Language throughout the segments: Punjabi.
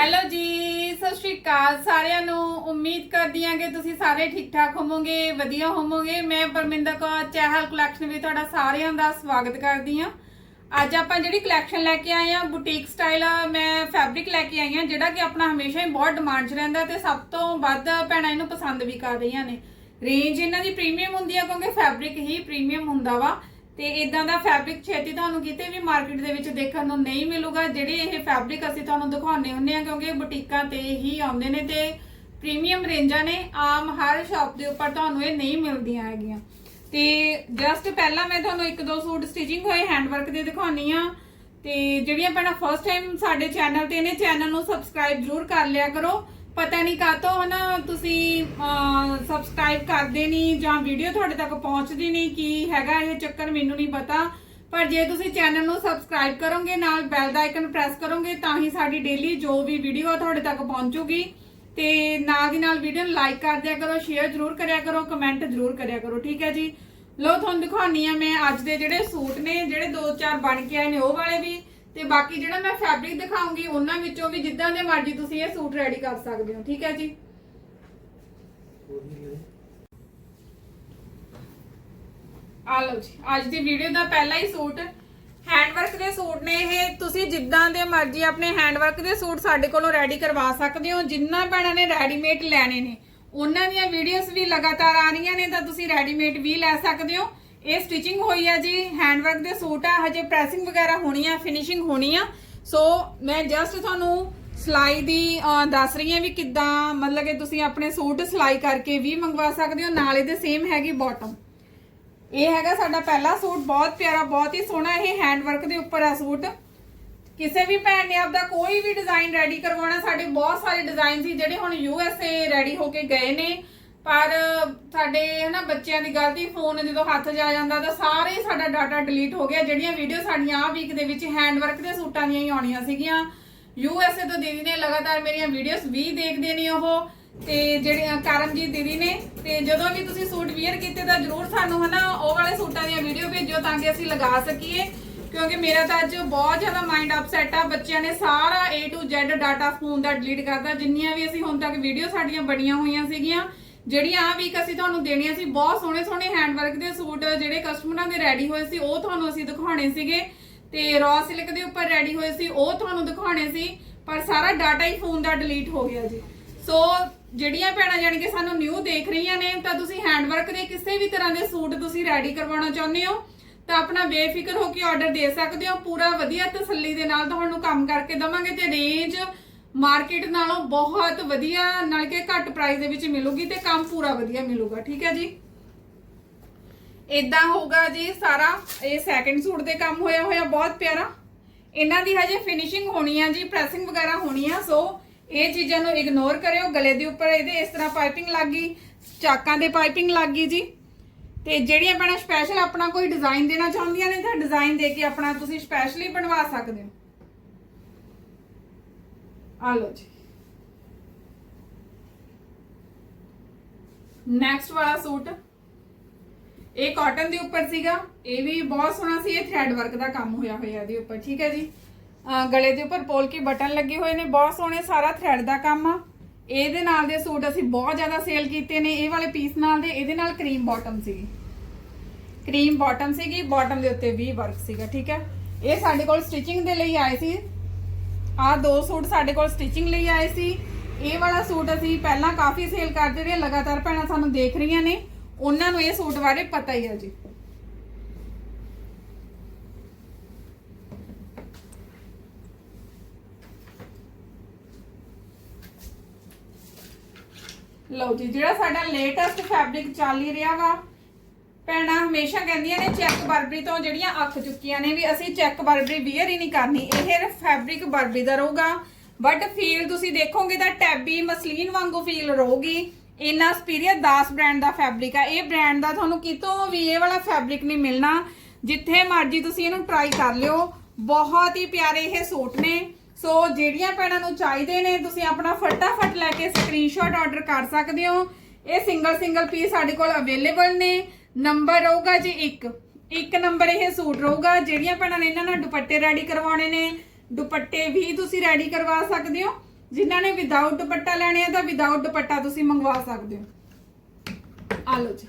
ਹੈਲੋ ਜੀ, ਸਤਿ ਸ਼੍ਰੀ ਅਕਾਲ ਸਾਰਿਆਂ ਨੂੰ। ਉਮੀਦ ਕਰਦੀ ਹਾਂ ਕਿ ਤੁਸੀਂ ਸਾਰੇ ਠੀਕ ਠਾਕ ਹੋਵੋਗੇ, ਵਧੀਆ ਹੋਵੋਗੇ। ਮੈਂ ਪਰਮਿੰਦਰ ਕੌਰ, ਚਹਿਲ ਕਲੈਕਸ਼ਨ ਵਿੱਚ ਤੁਹਾਡਾ ਸਾਰਿਆਂ ਦਾ ਸਵਾਗਤ ਕਰਦੀ ਹਾਂ। ਅੱਜ ਆਪਾਂ ਜਿਹੜੀ ਕਲੈਕਸ਼ਨ ਲੈ ਕੇ ਆਏ ਹਾਂ ਬੁਟੀਕ ਸਟਾਈਲ ਮੈਂ ਫੈਬਰਿਕ ਲੈ ਕੇ ਆਈ ਹਾਂ, ਜਿਹੜਾ ਕਿ ਆਪਣਾ ਹਮੇਸ਼ਾ ਹੀ ਬਹੁਤ ਡਿਮਾਂਡ 'ਚ ਰਹਿੰਦਾ ਤੇ ਸਭ ਤੋਂ ਵੱਧ ਭੈਣਾਂ ਇਹਨੂੰ ਪਸੰਦ ਵੀ ਕਰ ਰਹੀਆਂ ਨੇ। ਰੇਂਜ ਇਹਨਾਂ ਦੀ ਪ੍ਰੀਮੀਅਮ ਹੁੰਦੀ ਆ, ਕਿਉਂਕਿ ਫੈਬਰਿਕ ਹੀ ਪ੍ਰੀਮੀਅਮ ਹੁੰਦਾ ਵਾ। ਤੇ ਇਦਾਂ ਦਾ ਫੈਬਰਿਕ ਛੇਤੀ ਤੁਹਾਨੂੰ ਕਿਤੇ ਵੀ ਮਾਰਕੀਟ ਦੇ ਵਿੱਚ ਦੇਖਣ ਨੂੰ ਨਹੀਂ ਮਿਲੂਗਾ। ਜਿਹੜੇ ਇਹ ਫੈਬਰਿਕ ਅਸੀਂ ਤੁਹਾਨੂੰ ਦਿਖਾਉਂਦੇ ਹੁੰਦੇ ਆ ਕਿਉਂਕਿ ਬੁਟੀਕਾਂ ਤੇ ਹੀ ਆਉਂਦੇ ਨੇ ਤੇ ਪ੍ਰੀਮੀਅਮ ਰੇਂਜਾਂ ਨੇ, ਆਮ ਹਰ ਸ਼ਾਪ ਦੇ ਉੱਪਰ ਤੁਹਾਨੂੰ ਇਹ ਨਹੀਂ ਮਿਲਦੀਆਂ ਹੈਗੀਆਂ। ਤੇ ਜਸਟ ਪਹਿਲਾਂ ਮੈਂ ਤੁਹਾਨੂੰ ਇੱਕ ਦੋ ਸੂਟ ਸਟਿਚਿੰਗ ਹੋਏ ਹੈਂਡਵਰਕ ਦੇ ਦਿਖਾਉਣੀ ਆ ਤੇ ਜਿਹੜੀਆਂ ਭੈਣਾਂ ਫਸਟ ਟਾਈਮ ਸਾਡੇ ਚੈਨਲ ਤੇ ਨੇ ਚੈਨਲ ਨੂੰ ਸਬਸਕ੍ਰਾਈਬ ਜ਼ਰੂਰ ਕਰ ਲਿਆ ਕਰੋ। ਪਤਾ ਨਹੀਂ ਕਾਤੋਂ ਹਨਾ, ਤੁਸੀਂ ਸਬਸਕ੍ਰਾਈਬ ਕਰਦੇ ਨਹੀਂ ਜਾਂ ਵੀਡੀਓ ਤੁਹਾਡੇ ਤੱਕ ਪਹੁੰਚਦੀ ਨਹੀਂ ਕੀ ਹੈਗਾ ਇਹ ਚੱਕਰ ਮੈਨੂੰ ਨਹੀਂ ਪਤਾ। ਪਰ ਜੇ ਤੁਸੀਂ ਚੈਨਲ ਨੂੰ ਸਬਸਕ੍ਰਾਈਬ ਕਰੋਗੇ, ਨਾਲ ਬੈਲ ਦਾ ਆਈਕਨ ਪ੍ਰੈਸ ਕਰੋਗੇ, ਤਾਂ ਹੀ ਸਾਡੀ ਡੇਲੀ ਜੋ ਵੀ ਵੀਡੀਓ ਆ ਤੁਹਾਡੇ ਤੱਕ ਪਹੁੰਚੂਗੀ। ਤੇ ਨਾਲ ਦੀ ਨਾਲ ਵੀਡੀਓ ਨੂੰ ਲਾਈਕ ਕਰ ਦਿਆ ਕਰੋ ਸ਼ੇਅਰ ਜ਼ਰੂਰ ਕਰਿਆ ਕਰੋ ਕਮੈਂਟ ਜ਼ਰੂਰ ਕਰਿਆ ਕਰੋ, ਠੀਕ ਹੈ ਜੀ? ਲੋ ਤੁਹਾਨੂੰ ਦਿਖਾਉਣੀ ਆ ਮੈਂ ਅੱਜ ਦੇ ਜਿਹੜੇ ਸੂਟ ਨੇ, ਜਿਹੜੇ ਦੋ ਚਾਰ ਬਣ ਕੇ ਆਏ ਨੇ, ਉਹ ਵਾਲੇ ਵੀ। ਤੇ ਬਾਕੀ ਜਿਹੜਾ ਮੈਂ ਫੈਬਰਿਕ ਦਿਖਾਉਂਗੀ, ਉਹਨਾਂ ਵਿੱਚੋਂ ਵੀ ਜਿੱਦਾਂ ਦੇ ਮਰਜ਼ੀ ਤੁਸੀਂ ਇਹ ਸੂਟ ਰੈਡੀ ਕਰ ਸਕਦੇ ਹੋ, ਠੀਕ ਹੈ ਜੀ? ਆ ਲਓ ਜੀ, ਅੱਜ ਦੀ ਵੀਡੀਓ ਦਾ ਪਹਿਲਾ ਹੀ ਸੂਟ। ਹੈਂਡਵਰਕ ਦੇ ਸੂਟ ਨੇ ਇਹ, ਤੁਸੀਂ ਜਿੱਦਾਂ ਦੇ ਮਰਜ਼ੀ ਆਪਣੇ ਹੈਂਡਵਰਕ ਦੇ ਸੂਟ ਸਾਡੇ ਕੋਲੋਂ ਰੈਡੀ ਕਰਵਾ ਸਕਦੇ ਹੋ, ਜਿੰਨਾ ਭੈਣਾਂ ਨੇ ਰੈਡੀਮੇਡ ਲੈਣੇ ਨੇ। ਉਹਨਾਂ ਦੀਆਂ ਵੀਡੀਓਜ਼ ਵੀ ਲਗਾਤਾਰ ਆ ਰਹੀਆਂ ਨੇ, ਤਾਂ ਤੁਸੀਂ ਰੈਡੀਮੇਡ ਵੀ ਲੈ ਸਕਦੇ ਹੋ। ਇਹ ਸਟਿਚਿੰਗ ਹੋਈ ਆ ਜੀ ਹੈਂਡਵਰਕ ਦੇ ਸੂਟ ਆ, ਹਜੇ ਪ੍ਰੈਸਿੰਗ ਵਗੈਰਾ ਹੋਣੀ ਆ ਫਿਨਿਸ਼ਿੰਗ ਹੋਣੀ ਆ। ਸੋ ਮੈਂ ਜਸਟ ਤੁਹਾਨੂੰ ਸਿਲਾਈ ਦੀ ਦੱਸ ਰਹੀ ਹਾਂ ਵੀ ਕਿੱਦਾਂ, ਮਤਲਬ ਕਿ ਤੁਸੀਂ ਆਪਣੇ ਸੂਟ ਸਿਲਾਈ ਕਰਕੇ ਵੀ ਮੰਗਵਾ ਸਕਦੇ ਹੋ, ਨਾਲ ਇਹਦੇ ਸੇਮ ਹੈਗੀ ਬਾਟਮ ਇਹ ਹੈਗਾ ਸਾਡਾ ਪਹਿਲਾ ਸੂਟ, ਬਹੁਤ ਪਿਆਰਾ, ਬਹੁਤ ਹੀ ਸੋਹਣਾ ਇਹ ਹੈਂਡ ਵਰਕ ਦੇ ਉੱਪਰ ਆ ਸੂਟ। ਕਿਸੇ ਵੀ ਭੈਣ ਨੇ ਆਪਦਾ ਕੋਈ ਵੀ ਡਿਜ਼ਾਈਨ ਰੈਡੀ ਕਰਵਾਉਣਾ, ਸਾਡੇ ਬਹੁਤ ਸਾਰੇ ਡਿਜ਼ਾਈਨ ਸੀ ਜਿਹੜੇ ਹੁਣ ਯੂ ਐਸ ਏ ਰੈਡੀ ਹੋ ਕੇ ਗਏ ਨੇ। ਪਰ ਸਾਡੇ ਹਨਾ ਬੱਚਿਆਂ ਦੀ ਗਲਤੀ ਫੋਨ ਜਦੋਂ ਹੱਥ ਜਾ ਜਾਂਦਾ ਤਾਂ ਸਾਰੇ ਸਾਡਾ ਡਾਟਾ ਡਿਲੀਟ ਹੋ ਗਿਆ। ਜਿਹੜੀਆਂ ਵੀਡੀਓ ਸਾਡੀਆਂ ਆ ਵੀਕ ਦੇ ਵਿੱਚ ਹੈਂਡਵਰਕ ਦੇ ਸੂਟਾਂ ਦੀਆਂ ਹੀ ਆਉਣੀਆਂ ਸੀਗੀਆਂ। ਯੂ ਐਸ ਏ ਤੋਂ ਦੀਦੀ ਨੇ ਲਗਾਤਾਰ ਮੇਰੀਆਂ ਵੀਡੀਓਜ਼ ਵੀ ਦੇਖਦੇ ਨੇ ਉਹ। ਤੇ ਜਿਹੜੇ ਅ, ਕਰਮਜੀਤ ਦੀਦੀ ਨੇ ਤੇ ਜਦੋਂ ਵੀ ਤੁਸੀਂ ਸੂਟ ਵੀਅਰ ਕੀਤੇ ਤਾਂ ਜਰੂਰ ਸਾਨੂੰ ਹਨਾ ਉਹ ਵਾਲੇ ਸੂਟਾਂ ਦੀਆਂ ਵੀਡੀਓ ਭੇਜਿਓ ਤਾਂ ਕਿ ਅਸੀਂ ਲਗਾ ਸਕੀਏ। ਕਿਉਂਕਿ ਮੇਰਾ ਤਾਂ ਅੱਜ ਬਹੁਤ ਜ਼ਿਆਦਾ ਮਾਈਂਡ ਅਪਸੈਟ ਆ। ਬੱਚਿਆਂ ਨੇ ਸਾਰਾ A to Z data phone the delete ਕਰਤਾ। ਜਿੰਨੀਆਂ ਵੀ ਅਸੀਂ ਹੁਣ ਤੱਕ ਵੀਡੀਓ ਸਾਡੀਆਂ ਬਣੀਆਂ ਹੋਈਆਂ ਸੀਗੀਆਂ ਜਿਹੜੀਆਂ ਆ ਵੀਕ ਅਸੀਂ ਤੁਹਾਨੂੰ ਦੇਣੀਆਂ ਸੀ, ਬਹੁਤ ਸੋਹਣੇ ਸੋਹਣੇ ਹੈਂਡਵਰਕ ਦੇ ਸੂਟ, ਜਿਹੜੇ ਕਸਟਮਰਾਂ ਦੇ ਰੈਡੀ ਹੋਏ ਸੀ, ਉਹ ਤੁਹਾਨੂੰ ਅਸੀਂ ਦਿਖਾਉਣੇ ਸੀਗੇ। ਤੇ ਰॉ ਸਿਲਕ ਦੇ ਉੱਪਰ ਰੈਡੀ ਹੋਏ ਸੀ, ਉਹ ਤੁਹਾਨੂੰ ਦਿਖਾਉਣੇ ਸੀ, ਪਰ ਸਾਰਾ ਡਾਟਾ ਹੀ ਫੋਨ ਦਾ ਡਿਲੀਟ ਹੋ ਗਿਆ ਜੀ। ਸੋ ਜਿਹੜੀਆਂ ਭੈਣਾਂ ਜਾਣੀ ਕਿ ਸਾਨੂੰ ਨਿਊ ਦੇਖ ਰਹੀਆਂ ਨੇ, ਤਾਂ ਤੁਸੀਂ ਹੈਂਡਵਰਕ ਦੇ ਕਿਸੇ ਵੀ ਤਰ੍ਹਾਂ ਦੇ ਸੂਟ ਤੁਸੀਂ ਰੈਡੀ ਕਰਵਾਉਣਾ ਚਾਹੁੰਦੇ ਹੋ, ਤਾਂ ਆਪਣਾ ਬੇਫਿਕਰ ਹੋ ਕੇ ਆਰਡਰ ਦੇ ਸਕਦੇ ਹੋ, ਪੂਰਾ ਵਧੀਆ ਤਸੱਲੀ ਦੇ ਨਾਲ ਤੁਹਾਨੂੰ ਕੰਮ ਕਰਕੇ ਦਵਾਂਗੇ ਤੇ ਰੇਂਜ ਮਾਰਕੀਟ ਨਾਲੋਂ ਬਹੁਤ ਵਧੀਆ, ਨਾਲ ਕਿ ਘੱਟ ਪ੍ਰਾਈਸ ਦੇ ਵਿੱਚ ਮਿਲੂਗੀ ਤੇ ਕੰਮ ਪੂਰਾ ਵਧੀਆ ਮਿਲੂਗਾ, ਠੀਕ ਹੈ ਜੀ? ਇਦਾਂ ਹੋਊਗਾ ਜੀ ਸਾਰਾ, ਇਹ ਸੈਕੰਡ ਸੂਟ ਦੇ ਕੰਮ ਹੋਇਆ ਹੋਇਆ ਬਹੁਤ ਪਿਆਰਾ। ਇਹਨਾਂ ਦੀ ਹਜੇ ਫਿਨਿਸ਼ਿੰਗ ਹੋਣੀ ਆ ਜੀ ਪ੍ਰੈਸਿੰਗ ਵਗੈਰਾ ਹੋਣੀ ਆ ਸੋ ਇਹ ਚੀਜ਼ਾਂ ਨੂੰ ਇਗਨੋਰ ਕਰਿਓ, ਗਲੇ ਦੇ ਉੱਪਰ ਇਹਦੇ ਇਸ ਤਰ੍ਹਾਂ ਪਾਈਪਿੰਗ ਲੱਗ ਗਈ, ਚਾਕਾਂ ਦੇ ਪਾਈਪਿੰਗ ਲੱਗ ਗਈ ਜੀ। ਤੇ ਜਿਹੜੀਆਂ ਆਪਣਾ ਸਪੈਸ਼ਲ ਆਪਣਾ ਕੋਈ ਡਿਜ਼ਾਈਨ ਦੇਣਾ ਚਾਹੁੰਦੀਆਂ ਨੇ ਤਾਂ ਡਿਜ਼ਾਈਨ ਦੇ ਕੇ ਆਪਣਾ ਤੁਸੀਂ ਸਪੈਸ਼ਲੀ ਬਣਵਾ ਸਕਦੇ ਹੋ। ਆ ਲਓ ਜੀ। ਨੈਕਸਟ ਵਾਲਾ ਸੂਟ। ਇਹ ਕਾਟਨ ਦੇ ਉੱਪਰ ਸੀਗਾ। ਇਹ ਵੀ ਬਹੁਤ ਸੋਹਣਾ ਸੀ। ਇਹ ਥ੍ਰੈਡ ਵਰਕ ਦਾ ਕੰਮ ਹੋਇਆ ਹੋਇਆ ਇਹਦੇ ਉੱਪਰ, ਠੀਕ ਹੈ ਜੀ? ਗਲੇ ਦੇ ਉੱਪਰ ਪੋਲ ਕੇ ਬਟਨ ਲੱਗੇ ਹੋਏ ਨੇ। ਬਹੁਤ ਸੋਹਣੇ, ਸਾਰਾ ਥ੍ਰੈਡ ਦਾ ਕੰਮ ਆ। ਇਹਦੇ ਨਾਲ ਦੇ ਸੂਟ ਅਸੀਂ ਬਹੁਤ ਜ਼ਿਆਦਾ ਸੇਲ ਕੀਤੇ ਨੇ। ਇਹ ਵਾਲੇ ਪੀਸ ਨਾਲ ਦੇ, ਇਹਦੇ ਨਾਲ ਕਰੀਮ ਬਾਟਮ ਸੀਗੀ। ਕਰੀਮ ਬਾਟਮ ਸੀਗੀ ਬਾਟਮ ਦੇ ਉੱਤੇ ਵੀ ਵਰਕ ਸੀਗਾ, ਠੀਕ ਹੈ? ਇਹ ਸਾਡੇ ਕੋਲ ਸਟਿਚਿੰਗ ਦੇ ਲਈ ਆਏ ਸੀ। ਆਹ ਦੋ ਸੂਟ ਸਾਡੇ ਕੋਲ ਸਟਿਚਿੰਗ ਲਈ ਆਏ ਸੀ। ਇਹ ਵਾਲਾ ਸੂਟ ਅਸੀਂ ਪਹਿਲਾਂ ਕਾਫੀ ਸੇਲ ਕਰਦੇ ਰਹੇ, ਲਗਾਤਾਰ ਭੈਣਾਂ ਸਾਨੂੰ ਦੇਖ ਰਹੀਆਂ ਨੇ। ਉਹਨਾਂ ਨੂੰ ਇਹ ਸੂਟ ਬਾਰੇ ਪਤਾ ਹੀ ਹੈ ਜੀ। ਲਓ ਜੀ, ਜਿਹੜਾ ਸਾਡਾ ਲੇਟੈਸਟ ਫੈਬਰਿਕ ਚੱਲ ਹੀ ਰਿਹਾ ਵਾ ਭੈਣਾਂ ਹਮੇਸ਼ਾ ਕਹਿੰਦੀਆਂ ਨੇ ਚੈੱਕ ਬਰਬਰੀ ਤੋਂ ਜਿਹੜੀਆਂ ਅੱਖ ਚੁੱਕੀਆਂ ਨੇ ਵੀ ਅਸੀਂ ਚੈੱਕ ਬਰਬਰੀ ਵੀਅਰ ਹੀ ਨਹੀਂ ਕਰਨੀ, ਇਹ ਫੈਬਰਿਕ ਬਰਬਰੀ ਦਾ ਰਹੂਗਾ। ਬਟ ਫੀਲ ਤੁਸੀਂ ਦੇਖੋਗੇ ਤਾਂ ਟੈਬੀ ਮਸਲੀਨ ਵਾਂਗੂ ਫੀਲ ਰਹੂਗੀ। ਇੰਨਾ ਸੁਪੀਰੀਅਰ ਦਾਸ ਬ੍ਰਾਂਡ ਦਾ ਫੈਬਰਿਕ ਆ। ਇਹ ਬ੍ਰਾਂਡ ਦਾ ਤੁਹਾਨੂੰ ਕਿਤੋਂ ਵੀ ਇਹ ਵਾਲਾ ਫੈਬਰਿਕ ਨਹੀਂ ਮਿਲਣਾ। ਜਿੱਥੇ ਮਰਜ਼ੀ ਤੁਸੀਂ ਇਹਨੂੰ ਟਰਾਈ ਕਰ ਲਿਓ। ਬਹੁਤ ਹੀ ਪਿਆਰੇ ਇਹ ਸੂਟ ਨੇ। ਸੋ ਜਿਹੜੀਆਂ ਭੈਣਾਂ ਨੂੰ ਚਾਹੀਦੇ ਨੇ, ਤੁਸੀਂ ਆਪਣਾ ਫਟਾਫਟ ਲੈ ਕੇ ਸਕਰੀਨਸ਼ਾਟ ਆਰਡਰ ਕਰ ਸਕਦੇ ਹੋ। ਇਹ ਸਿੰਗਲ ਸਿੰਗਲ ਪੀਸ ਸਾਡੇ ਕੋਲ ਅਵੇਲੇਬਲ ਨੇ। ਨੰਬਰ ਰਹੂਗਾ ਜੀ ਇੱਕ। ਇੱਕ ਨੰਬਰ ਇਹ ਸੂਟ ਰਹੂਗਾ, ਜਿਹੜੀਆਂ ਭੈਣਾਂ ਨੇ ਇਹਨਾਂ ਨਾਲ ਦੁਪੱਟੇ ਰੈਡੀ ਕਰਵਾਉਣੇ ਨੇ। ਦੁਪੱਟੇ ਵੀ ਤੁਸੀਂ ਰੈਡੀ ਕਰਵਾ ਸਕਦੇ ਹੋ। ਜਿਨ੍ਹਾਂ ਨੇ ਵਿਦਆਊਟ ਦੁਪੱਟਾ ਲੈਣੇ ਆ ਤਾਂ ਵਿਦਆਊਟ ਦੁਪੱਟਾ ਤੁਸੀਂ ਮੰਗਵਾ ਸਕਦੇ ਹੋ। ਆ ਲਓ ਜੀ।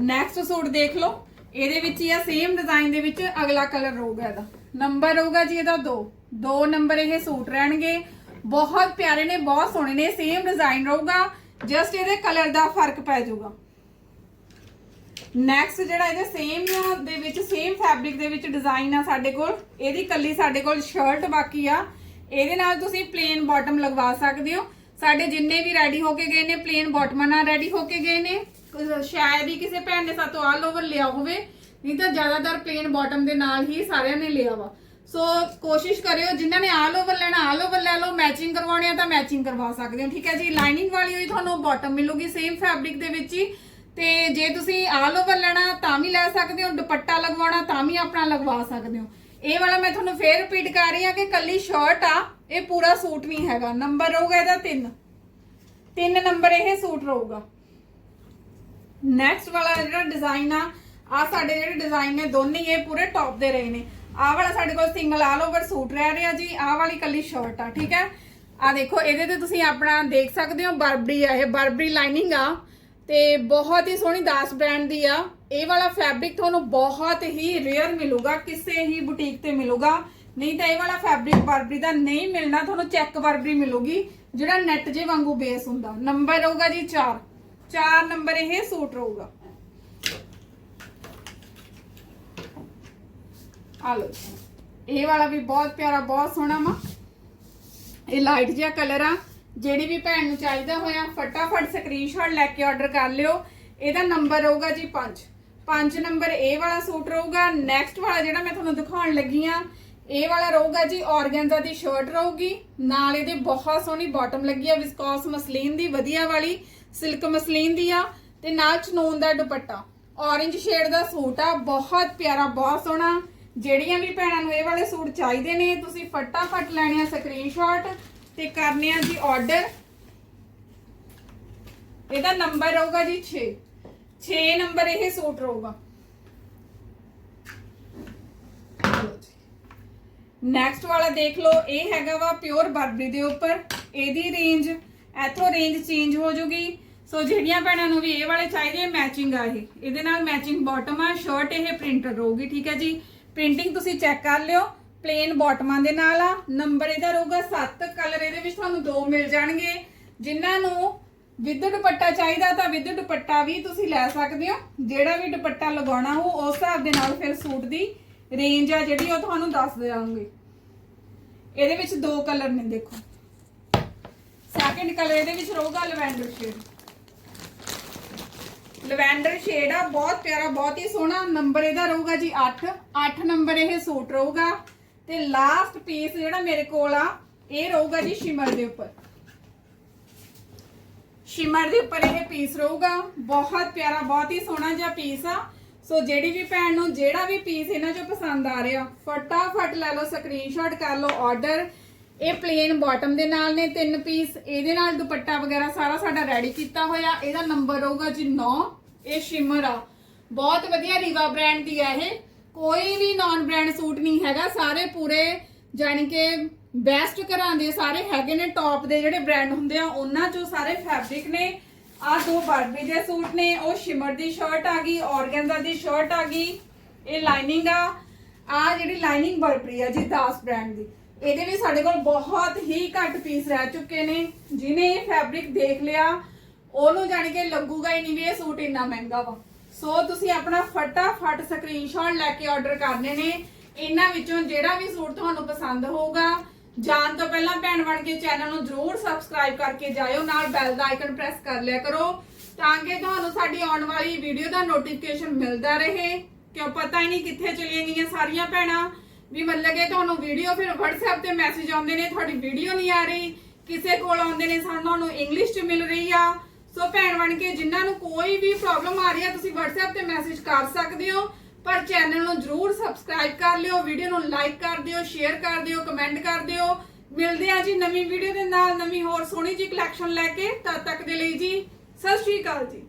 ਨੈਕਸਟ ਸੂਟ ਦੇਖ ਲਓ। ਇਹਦੇ ਵਿੱਚ ਹੀ ਆ ਸੇਮ ਡਿਜ਼ਾਈਨ ਦੇ ਵਿੱਚ ਅਗਲਾ ਕਲਰ ਰਹੂਗਾ ਇਹਦਾ। ਨੰਬਰ ਰਹੂਗਾ ਜੀ ਇਹਦਾ 2 ਦੋ ਨੰਬਰ ਇਹ ਸੂਟ ਰਹਿਣਗੇ। ਬਹੁਤ ਪਿਆਰੇ ਨੇ, ਬਹੁਤ ਸੋਹਣੇ ਨੇ। ਸੇਮ ਡਿਜ਼ਾਈਨ ਰਹੂਗਾ। ਜਸਟ ਇਹਦੇ ਕਲਰ ਦਾ ਫ਼ਰਕ ਪੈ ਜਾਊਗਾ। ਨੈਕਸਟ ਜਿਹੜਾ ਇਹਦੇ ਸੇਮ ਦੇ ਵਿੱਚ ਸੇਮ ਫੈਬਰਿਕ ਦੇ ਵਿੱਚ ਡਿਜ਼ਾਈਨ ਆ ਸਾਡੇ ਕੋਲ। ਇਹਦੀ ਕੱਲੀ ਸਾਡੇ ਕੋਲ ਸ਼ਰਟ ਬਾਕੀ ਆ। ਇਹਦੇ ਨਾਲ ਤੁਸੀਂ ਪਲੇਨ ਬਾਟਮ ਲਗਵਾ ਸਕਦੇ ਹੋ। ਸਾਡੇ ਜਿੰਨੇ ਵੀ ਰੈਡੀ ਹੋ ਕੇ ਗਏ ਨੇ ਪਲੇਨ ਬਾਟਮਾਂ ਨਾਲ ਰੈਡੀ ਹੋ ਕੇ ਗਏ ਨੇ। ਸ਼ਾਇਦ ਹੀ ਕਿਸੇ ਭੈਣ ਨੇ ਸਾਤੋਂ ਆਲ ਓਵਰ ਲਿਆ ਹੋਵੇ। ਨਹੀਂ ਤਾਂ ਜ਼ਿਆਦਾਤਰ ਪਲੇਨ ਬਾਟਮ ਦੇ ਨਾਲ ਹੀ ਸਾਰਿਆਂ ਨੇ ਲਿਆ ਵਾ। ਸੋ ਕੋਸ਼ਿਸ਼ ਕਰਿਓ, ਜਿਨ੍ਹਾਂ ਨੇ ਆਲ ਓਵਰ ਲੈਣਾ ਆਲ ਓਵਰ ਲੈ ਲਓ ਮੈਚਿੰਗ ਕਰਵਾਉਣੀ ਆ ਤਾਂ ਮੈਚਿੰਗ ਕਰਵਾ ਸਕਦੇ ਹੋ। ਠੀਕ ਹੈ ਜੀ? ਲਾਈਨਿੰਗ ਵਾਲੀ ਹੋਈ ਤੁਹਾਨੂੰ ਬਾਟਮ ਮਿਲੂਗੀ ਸੇਮ ਫੈਬਰਿਕ ਦੇ ਵਿੱਚ ਹੀ। ਤੇ ਜੇ ਤੁਸੀਂ ਆਲ ਓਵਰ ਲੈਣਾ ਤਾਂ ਵੀ ਲੈ ਸਕਦੇ ਹੋ, ਦੁਪੱਟਾ ਲਗਵਾਉਣਾ, ਤਾਂ ਵੀ ਆਪਣਾ ਲਗਵਾ ਸਕਦੇ ਹੋ। ਇਹ ਵਾਲਾ ਮੈਂ ਤੁਹਾਨੂੰ ਫੇਰ ਰਿਪੀਟ ਕਰ ਰਹੀ ਹਾਂ ਕਿ ਕੱਲੀ ਸ਼ਰਟ ਆ, ਇਹ ਪੂਰਾ ਸੂਟ ਨਹੀਂ ਹੈਗਾ। ਨੰਬਰ ਰਹੂਗਾ ਇਹਦਾ 3 ਤਿੰਨ ਨੰਬਰ ਇਹ ਸੂਟ ਰਹੂਗਾ। ਨੈਕਸਟ ਵਾਲਾ ਜਿਹੜਾ ਡਿਜ਼ਾਈਨ ਆ ਆ ਸਾਡੇ ਜਿਹੜੇ ਡਿਜ਼ਾਈਨ ਨੇ ਦੋਨੇ ਹੀ ਇਹ ਪੂਰੇ ਟੌਪ ਦੇ ਰਹੇ ਨੇ। ਆਹ ਵਾਲਾ ਸਾਡੇ ਕੋਲ ਸਿੰਗਲ ਆਲ ਓਵਰ ਸੂਟ ਰਹਿ ਰਿਹਾ ਜੀ। ਆਹ ਵਾਲੀ ਕੱਲੀ ਸ਼ਰਟ ਆ, ਠੀਕ ਹੈ? ਆ ਦੇਖੋ, ਇਹਦੇ ਤੇ ਤੁਸੀਂ ਆਪਣਾ ਦੇਖ ਸਕਦੇ ਹੋ ਬਰਬਰੀ ਆ ਇਹ। ਬਰਬਰੀ ਲਾਈਨਿੰਗ ਆ। ਤੇ ਬਹੁਤ ਹੀ ਸੋਹਣੀ ਦਾਸ ਬ੍ਰਾਂਡ ਦੀ ਆ। ਇਹ ਵਾਲਾ ਫੈਬਰਿਕ ਤੁਹਾਨੂੰ ਬਹੁਤ ਹੀ ਰੇਅਰ ਮਿਲੂਗਾ, ਕਿਸੇ ਹੀ ਬੁਟੀਕ ਤੇ ਮਿਲੂਗਾ। ਨਹੀਂ ਤਾਂ ਇਹ ਵਾਲਾ ਫੈਬਰਿਕ ਬਰਬਰੀ ਦਾ ਨਹੀਂ ਮਿਲਣਾ, ਤੁਹਾਨੂੰ ਚੈੱਕ ਬਰਬਰੀ ਮਿਲੂਗੀ, ਜਿਹੜਾ ਨੈਟ ਜੇ ਵਾਂਗੂ ਬੇਸ ਹੁੰਦਾ। ਨੰਬਰ ਰਹੂਗਾ ਜੀ 4 4 ਨੰਬਰ ਇਹ ਸੂਟ ਰਹੂਗਾ। ਆ ਲਓ ਇਹ ਵਾਲਾ ਵੀ ਬਹੁਤ ਪਿਆਰਾ, ਬਹੁਤ ਸੋਹਣਾ ਵਾ। ਇਹ ਲਾਈਟ ਜਿਹਾ ਕਲਰ ਆ। ਜਿਹੜੀ ਵੀ ਭੈਣ ਨੂੰ ਚਾਹੀਦਾ ਹੋਇਆ, ਫਟਾਫਟ ਸਕਰੀਨਸ਼ਾਟ ਲੈ ਕੇ ਆਰਡਰ ਕਰ ਲਿਓ। ਇਹਦਾ ਨੰਬਰ ਰਹੂਗਾ ਜੀ 5 5 ਨੰਬਰ ਇਹ ਵਾਲਾ ਸੂਟ ਰਹੂਗਾ। ਨੈਕਸਟ ਵਾਲਾ ਜਿਹੜਾ ਮੈਂ ਤੁਹਾਨੂੰ ਦਿਖਾਉਣ ਲੱਗੀ ਆ ਇਹ ਵਾਲਾ ਰਹੂਗਾ ਜੀ ਔਰਗੈਂਜ਼ਾ ਦੀ ਸ਼ਰਟ ਰਹੂਗੀ। ਨਾਲ ਇਹਦੇ ਬਹੁਤ ਸੋਹਣੀ ਬਾਟਮ ਲੱਗੀ ਆ ਵਿਸਕੋਸ ਮਸਲੀਨ ਦੀ, ਵਧੀਆ ਵਾਲੀ ਸਿਲਕ ਮਸਲੀਨ ਦੀ ਆ, ਤੇ ਨਾਲ ਚਨੂਨ ਦਾ ਦੁਪੱਟਾ। ਔਰੇਂਜ ਸ਼ੇਡ ਦਾ ਸੂਟ ਆ, ਬਹੁਤ ਪਿਆਰਾ, ਬਹੁਤ ਸੋਹਣਾ। ਜਿਹੜੀਆਂ ਵੀ ਭੈਣਾਂ ਨੂੰ ਇਹ ਵਾਲੇ ਸੂਟ ਚਾਹੀਦੇ ਨੇ, ਤੁਸੀਂ ਫਟਾਫਟ ਲੈਣੇ ਆ ਸਕਰੀਨਸ਼ਾਟ ਤੇ ਕਰਨੇ ਆ ਜੀ ਆਰਡਰ ਇਹਦਾ ਨੰਬਰ ਰਹੂਗਾ ਜੀ 6 6 ਨੰਬਰ ਇਹ ਸੂਟ ਰਹੂਗਾ। ਨੈਕਸਟ ਵਾਲਾ ਦੇਖ ਲਓ, ਇਹ ਹੈਗਾ ਵਾ ਪਿਓਰ ਬਰਬਰੀ ਦੇ ਉੱਪਰ। ਇਹਦੀ ਰੇਂਜ ਇੱਥੋਂ ਰੇਂਜ ਚੇਂਜ ਹੋ ਜੂਗੀ। ਸੋ ਜਿਹੜੀਆਂ ਭੈਣਾਂ ਨੂੰ ਵੀ ਇਹ ਵਾਲੇ ਚਾਹੀਦੇ ਮੈਚਿੰਗ ਆ ਇਹ। ਇਹਦੇ ਨਾਲ ਮੈਚਿੰਗ ਬਾਟਮ ਆ ਸ਼ਰਟ ਇਹ ਪ੍ਰਿੰਟਰ ਰਹੂਗੀ, ਠੀਕ ਹੈ ਜੀ। ਪ੍ਰਿੰਟਿੰਗ ਤੁਸੀਂ ਚੈੱਕ ਕਰ ਲਿਓ। ਪਲੇਨ ਬਾਟਮਾਂ ਦੇ ਨਾਲ ਆ। ਨੰਬਰ ਇਹਦਾ ਰਹੂਗਾ 7 ਕਲਰ ਇਹਦੇ ਵਿੱਚ ਤੁਹਾਨੂੰ ਦੋ ਮਿਲ ਜਾਣਗੇ। ਜਿਨ੍ਹਾਂ ਨੂੰ ਵਿਦ ਦੁਪੱਟਾ ਚਾਹੀਦਾ ਤਾਂ ਵਿਦ ਦੁਪੱਟਾ ਵੀ ਤੁਸੀਂ ਲੈ ਸਕਦੇ ਹੋ। ਜਿਹੜਾ ਵੀ ਦੁਪੱਟਾ ਲਗਾਉਣਾ ਹੋ, ਉਸ ਹਿਸਾਬ ਦੇ ਨਾਲ ਫਿਰ ਸੂਟ ਦੀ ਰੇਂਜ ਆ ਜਿਹੜੀ ਉਹ ਤੁਹਾਨੂੰ ਦੱਸ ਦਿਆਂਗੇ। ਇਹਦੇ ਵਿੱਚ ਦੋ ਕਲਰ ਨੇ, ਦੇਖੋ। ਸੈਕੰਡ ਕਲਰ ਇਹਦੇ ਵਿੱਚ ਰਹੂਗਾ ਲਵੈਂਡਰ ਸ਼ੇਡ ਲਵੈਂਡਰ ਸ਼ੇਡ ਆ, ਬਹੁਤ ਪਿਆਰਾ, ਬਹੁਤ ਹੀ ਸੋਹਣਾ। ਨੰਬਰ ਇਹਦਾ ਰਹੂਗਾ ਜੀ 8 8 ਨੰਬਰ ਇਹ ਸੂਟ ਰਹੂਗਾ। ਤੇ ਲਾਸਟ ਪੀਸ ਜਿਹੜਾ ਮੇਰੇ ਕੋਲ ਆ, ਇਹ ਰਹੂਗਾ ਜੀ ਸ਼ਿਮਰ ਦੇ ਉੱਪਰ। ਸ਼ਿਮਰ ਦੇ ਉੱਪਰ ਇਹ ਪੀਸ ਰਹੂਗਾ। ਬਹੁਤ ਪਿਆਰਾ, ਬਹੁਤ ਹੀ ਸੋਹਣਾ ਜਿਹਾ ਪੀਸ ਆ। ਸੋ ਜਿਹੜੀ ਵੀ ਭੈਣ ਨੂੰ ਜਿਹੜਾ ਵੀ ਪੀਸ ਇਹਨਾਂ ਚੋਂ ਪਸੰਦ ਆ ਰਿਹਾ, ਫਟਾਫਟ ਲੈ ਲਓ ਸਕਰੀਨਸ਼ਾਟ ਕਰ ਲਓ ਆਰਡਰ ਇਹ ਪਲੇਨ ਬਾਟਮ ਦੇ ਨਾਲ ਨੇ ਤਿੰਨ ਪੀਸ ਇਹਦੇ ਨਾਲ ਦੁਪੱਟਾ ਵਗੈਰਾ ਸਾਰਾ ਸਾਡਾ ਰੈਡੀ ਕੀਤਾ ਹੋਇਆ। ਇਹਦਾ ਨੰਬਰ ਰਹੂਗਾ ਜੀ 9 ਇਹ ਸ਼ਿਮਰ ਆ। ਬਹੁਤ ਵਧੀਆ ਰੀਵਾ ਬ੍ਰਾਂਡ ਦੀ ਆ ਇਹ। ਕੋਈ ਵੀ ਨਾਨ ਬ੍ਰਾਂਡ ਸੂਟ ਨਹੀਂ ਹੈਗਾ, ਸਾਰੇ ਪੂਰੇ ਜਾਣੀ ਕਿ ਬੈਸਟ ਘਰਾਂ ਦੇ ਸਾਰੇ ਹੈਗੇ ਨੇ ਟੌਪ ਦੇ ਜਿਹੜੇ ਬ੍ਰਾਂਡ ਹੁੰਦੇ ਆ, ਉਹਨਾਂ ਚੋਂ ਸਾਰੇ ਫੈਬਰਿਕ ਨੇ। ਆ ਦੋ ਬਾਰਬੀ ਦੇ ਸੂਟ ਨੇ, ਉਹ ਸ਼ਿਮਰ ਦੀ ਸ਼ਰਟ ਆ ਗਈ ਔਰਗੈਂਜ਼ਾ ਦੀ ਸ਼ਰਟ ਆ ਗਈ, ਇਹ ਲਾਈਨਿੰਗ ਆ। ਆ ਜਿਹੜੀ ਲਾਈਨਿੰਗ ਬਰਬਰੀ ਆ ਜੀ, ਦਾਸ ਬ੍ਰਾਂਡ ਦੀ। ਇਹਦੇ ਵੀ ਸਾਡੇ ਕੋਲ ਬਹੁਤ ਹੀ ਘੱਟ ਪੀਸ ਰਹਿ ਚੁੱਕੇ ਨੇ। ਜਿਨੇ ਇਹ ਫੈਬਰਿਕ ਦੇਖ ਲਿਆ, ਉਹਨੂੰ ਜਾਣ ਕੇ ਲੱਗੂਗਾ ਹੀ ਨਹੀਂ ਵੀ ਇਹ ਸੂਟ ਇੰਨਾ ਮਹਿੰਗਾ ਵਾ। ਸੋ ਤੁਸੀਂ ਆਪਣਾ ਫਟਾਫਟ ਸਕਰੀਨਸ਼ਾਟ ਲੈ ਕੇ ਆਰਡਰ ਕਰਨੇ ਨੇ। ਇਹਨਾਂ ਵਿੱਚੋਂ ਜਿਹੜਾ ਵੀ ਸੂਟ ਤੁਹਾਨੂੰ ਪਸੰਦ ਹੋਊਗਾ, ਜਾਣ ਤੋਂ ਪਹਿਲਾਂ ਭੈਣ ਬਣ ਕੇ ਚੈਨਲ ਨੂੰ ਜਰੂਰ ਸਬਸਕ੍ਰਾਈਬ ਕਰਕੇ ਜਾਇਓ, ਨਾਲ ਬੈਲ ਦਾ ਆਈਕਨ ਪ੍ਰੈਸ ਕਰ ਲਿਆ ਕਰੋ, ਤਾਂ ਕਿ ਤੁਹਾਨੂੰ ਸਾਡੀ ਆਉਣ ਵਾਲੀ ਵੀਡੀਓ ਦਾ ਨੋਟੀਫਿਕੇਸ਼ਨ ਮਿਲਦਾ ਰਹੇ। ਕਿਉਂ ਪਤਾ ਹੀ ਨਹੀਂ ਕਿੱਥੇ ਚਲੀਆਂ ਗਈਆਂ ਸਾਰੀਆਂ ਭੈਣਾਂ। ਵੀ ਮਤਲਬ ਕਿ ਤੁਹਾਨੂੰ ਵੀਡੀਓ ਫਿਰ WhatsApp ਤੇ ਮੈਸੇਜ ਆਉਂਦੇ ਨੇ, ਤੁਹਾਡੀ ਵੀਡੀਓ ਨਹੀਂ ਆ ਰਹੀ। ਕਿਸੇ ਕੋਲ ਆਉਂਦੇ ਨੇ, ਸਾਨੂੰ ਤੁਹਾਨੂੰ ਇੰਗਲਿਸ਼ ਚ ਮਿਲ ਰਹੀ ਆ। ਸੋ ਭੈਣ ਬਣ ਕੇ ਜਿਨ੍ਹਾਂ ਨੂੰ ਕੋਈ ਵੀ ਪ੍ਰੋਬਲਮ ਆ ਰਹੀ ਹੈ, ਤੁਸੀਂ WhatsApp ਤੇ ਮੈਸੇਜ ਕਰ ਸਕਦੇ ਹੋ। ਪਰ ਚੈਨਲ ਨੂੰ ਜਰੂਰ ਸਬਸਕ੍ਰਾਈਬ ਕਰ ਲਿਓ ਵੀਡੀਓ ਨੂੰ ਲਾਈਕ ਕਰ ਦਿਓ ਸ਼ੇਅਰ ਕਰ ਦਿਓ ਕਮੈਂਟ ਕਰ ਦਿਓ। ਮਿਲਦੇ ਆ ਜੀ ਨਵੀਂ ਵੀਡੀਓ ਦੇ ਨਾਲ, ਨਵੀਂ ਹੋਰ ਸੋਹਣੀ ਜੀ ਕਲੈਕਸ਼ਨ ਲੈ ਕੇ। ਤਦ ਤੱਕ ਦੇ ਲਈ ਜੀ, ਸਤਿ ਸ਼੍ਰੀ ਅਕਾਲ ਜੀ।